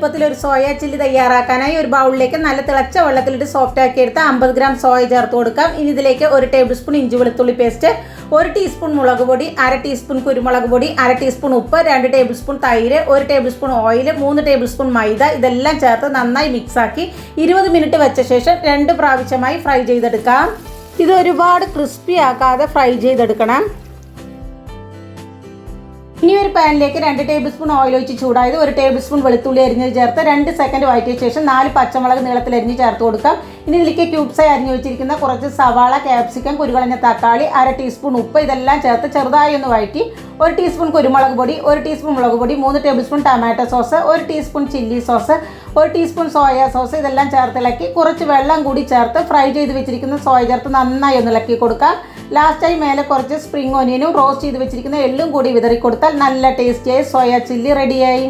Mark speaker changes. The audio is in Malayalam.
Speaker 1: എളുപ്പത്തിൽ ഒരു സോയ ചില്ലി തയ്യാറാക്കാനായി ഒരു ബൗളിലേക്ക് നല്ല തിളച്ച വെള്ളത്തിലിട്ട് സോഫ്റ്റ് ആക്കി എടുത്ത് അമ്പത് ഗ്രാം സോയ ചേർത്ത് കൊടുക്കാം. ഇനി ഇതിലേക്ക് ഒരു ടേബിൾ സ്പൂൺ ഇഞ്ചി വെളുത്തുള്ളി പേസ്റ്റ് ഒരു ടീസ്പൂൺ മുളക് പൊടി അര ടീസ്പൂൺ കുരുമുളക് പൊടി അര ടീസ്പൂൺ ഉപ്പ് രണ്ട് ടേബിൾ സ്പൂൺ തൈര് ഒരു ടേബിൾ സ്പൂൺ ഓയിൽ മൂന്ന് ടേബിൾ സ്പൂൺ മൈദ ഇതെല്ലാം ചേർത്ത് നന്നായി മിക്സാക്കി ഇരുപത് മിനിറ്റ് വെച്ച ശേഷം രണ്ട് പ്രാവശ്യമായി ഫ്രൈ ചെയ്തെടുക്കാം. ഇത് ഒരുപാട് ക്രിസ്പി ആക്കാതെ ഫ്രൈ ചെയ്തെടുക്കണം. ഇനി ഒരു പാനിലേക്ക് രണ്ട് ടേബിൾ സ്പൂൺ ഓയിൽ ഒഴിച്ച് ചൂടായത് ഒരു ടേബിൾ സ്പൂൺ വെളുത്തുള്ളി അരിഞ്ഞത് ചേർത്ത് രണ്ട് സെക്കൻഡ് വഴറ്റിയ ശേഷം നാല് പച്ചമുളക് നീളത്തിൽ അരിഞ്ഞ് ചേർത്ത് കൊടുക്കാം. ഇനി ഇതിലേക്ക് ക്യൂബ്സായി അരിഞ്ഞു വെച്ചിരിക്കുന്ന കുറച്ച് സവാള ക്യാപ്സിക്കം കുരുകളഞ്ഞ തക്കാളി അര ടീസ്പൂൺ ഉപ്പ് ഇതെല്ലാം ചേർത്ത് ചെറുതായി ഒന്ന് വഴറ്റി ഒരു ടീസ്പൂൺ കുരുമുളക് പൊടി ഒരു ടീസ്പൂൺ മുളക് പൊടി മൂന്ന് ടേബിൾ സ്പൂൺ ടൊമാറ്റോ സോസ് ഒരു ടീസ്പൂൺ ചില്ലി സോസ് ഒരു ടീസ്പൂൺ സോയ സോസ് ഇതെല്ലാം ചേർത്ത് ഇളക്കി കുറച്ച് വെള്ളം കൂടി ചേർത്ത് ഫ്രൈ ചെയ്ത് വെച്ചിരിക്കുന്ന സോയ ചേർത്ത് നന്നായി ഒന്ന് ഇളക്കി കൊടുക്കാം. ലാസ്റ്റായി മേലെ കുറച്ച് സ്പ്രിംഗ് ഓനിയനും റോസ്റ്റ് ചെയ്ത് വെച്ചിരിക്കുന്ന എള്ളും കൂടി വിതറി കൊടുത്താൽ നല്ല ടേസ്റ്റിയായി സോയ ചില്ലി റെഡിയായി